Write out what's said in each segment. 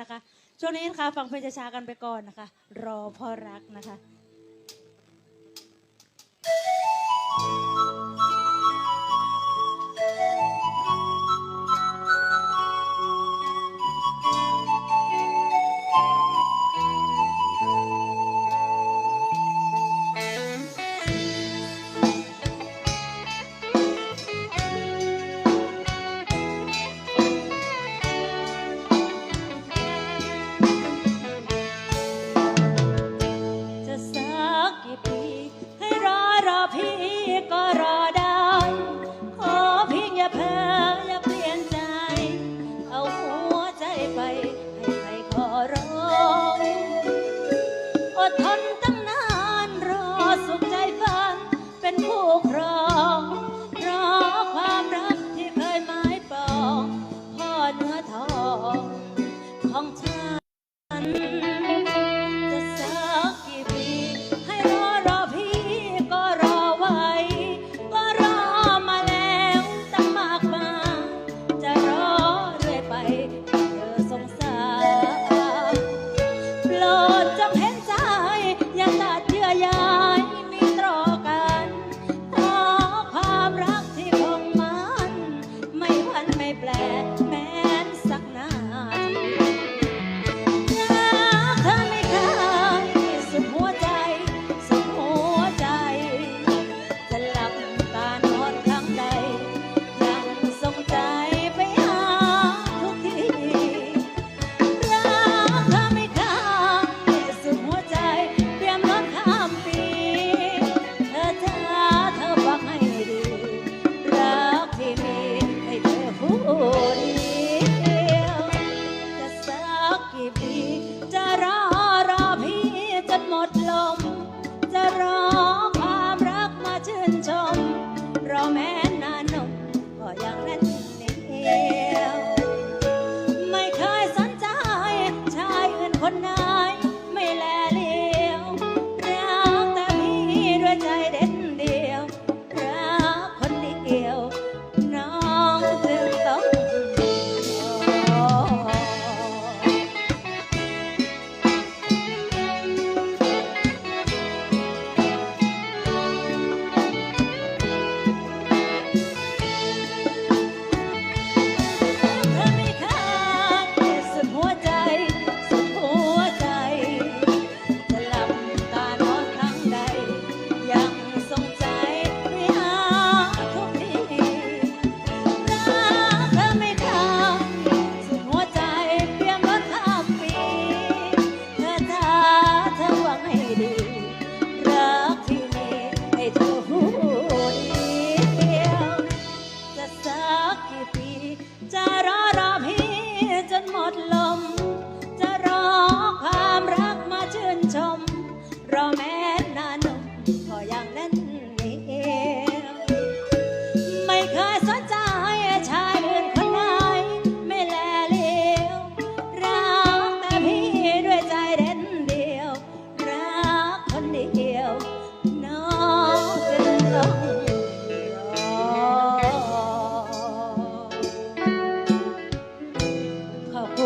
นะคะ ช่วงนี้นะคะ ฟังเพลงช้ากันไปก่อนนะคะ รอพ่อรักนะคะ หมดลมจะรอ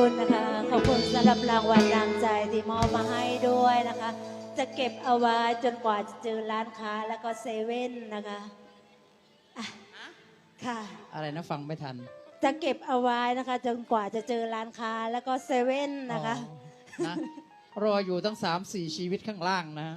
ณนะคะ ขอบคุณสำหรับรางวัลรางใจที่มอบมาให้ด้วยนะคะ จะเก็บเอาไว้จนกว่าจะเจอร้านค้าแล้วก็เซเว่นนะคะอะค่ะ อะไรนะฟังไม่ทันจะเก็บเอาไว้นะคะ จนกว่าจะเจอร้านค้าแล้วก็เซเว่นนะคะนะรออยู่ตั้งสามสี่ชีวิตข้างล่างนะ